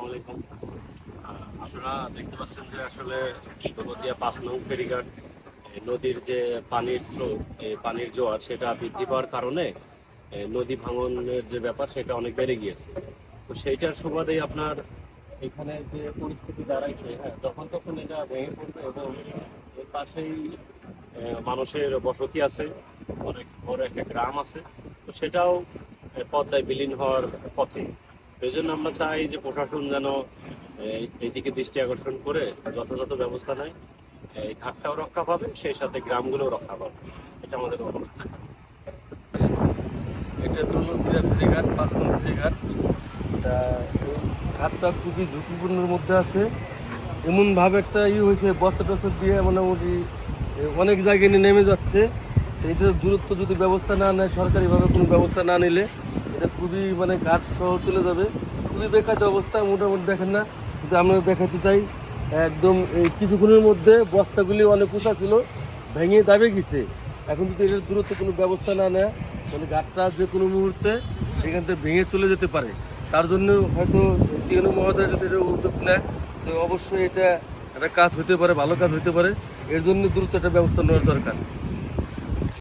আলাইকুম আপনারা দেখতে পাচ্ছেন যে আসলে পাঁচ নং ফেরিঘাট নদীর যে পানির স্রোত পানির জোয়ার, সেটা বৃদ্ধি পাওয়ার কারণে নদী ভাঙনের যে ব্যাপার, সেটা অনেক বেড়ে গিয়েছে। তো সেইটার সুবাদেই আপনার এখানে যে পরিস্থিতি দাঁড়াইছে হ্যাঁ যখন তখন এটা ভেঙে পড়বে এবং এর পাশেই মানুষের বসতি আছে, অনেক বড় একটা গ্রাম আছে। তো সেটাও পদ্মায় বিলীন হওয়ার পথে এই জন্য আমরা চাই যে প্রশাসন যেন এই- এইদিকে দৃষ্টি আকর্ষণ করে যথাযথ ব্যবস্থা নেয় এই ঘাটটাও রক্ষা পাবে, সেই সাথে গ্রামগুলোও রক্ষা পাবে। এটা আমাদের অনুরোধ থাকে এটা দৌলতদিয়া ফেরিঘাট পাঁচ নম্বর ফেরিঘাট। এটা ঘাটটা খুবই ঝুঁকিপূর্ণের মধ্যে আছে। এমনভাবে একটা ই হয়েছে, বস্তা টস্তা দিয়ে মোটামুটি অনেক জায়গায় নেমে যাচ্ছে। এইটার দূরত্ব যদি ব্যবস্থা না নেয়, সরকারিভাবে কোনো ব্যবস্থা না নিলে এটা খুবই মানে ঘাট সহ চলে যাবে। খুবই বেকার অবস্থা, মোটামুটি দেখেন না। কিন্তু আমরা দেখাতে চাই, একদম এই কিছুক্ষণের মধ্যে বস্তাগুলি অনেক উঁচা ছিল, ভেঙে দাবে গেছে। এখন যদি এটার দূরত্ব কোনো ব্যবস্থা না নেয়, তাহলে ঘাটটা যে কোনো মুহূর্তে এখান থেকে ভেঙে চলে যেতে পারে। তার জন্য হয়তো টিএনও মহোদয় যদি এটা উদ্যোগ নেয়, তো অবশ্যই এটা একটা কাজ হতে পারে, ভালো কাজ হতে পারে। এর জন্য দ্রুত একটা ব্যবস্থা নেওয়ার দরকার।